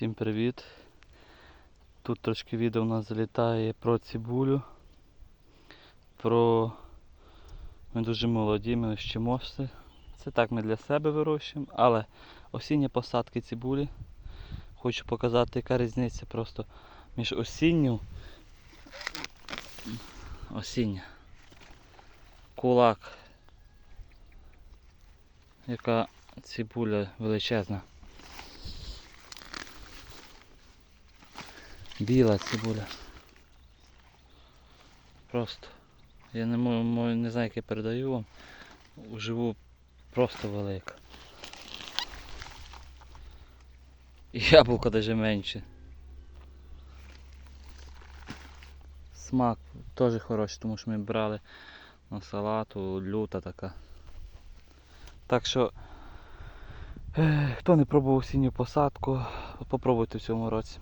Всім привіт! Тут трошки відео у нас залітає про цибулю. Про ми дуже молоді, ми ще мости. Це так ми для себе вирощуємо, але осінні посадки цибулі. Хочу показати, яка різниця просто між осінню. Осіння. Кулак. Яка цибуля величезна. Біла цибуля. Просто. Я не, не знаю, як я передаю вам. Живу просто велика. І яблуко навіть менше. Смак теж хороший, тому що ми брали на салату, люта така. Так що, хто не пробував осінню посадку, попробуйте в цьому році.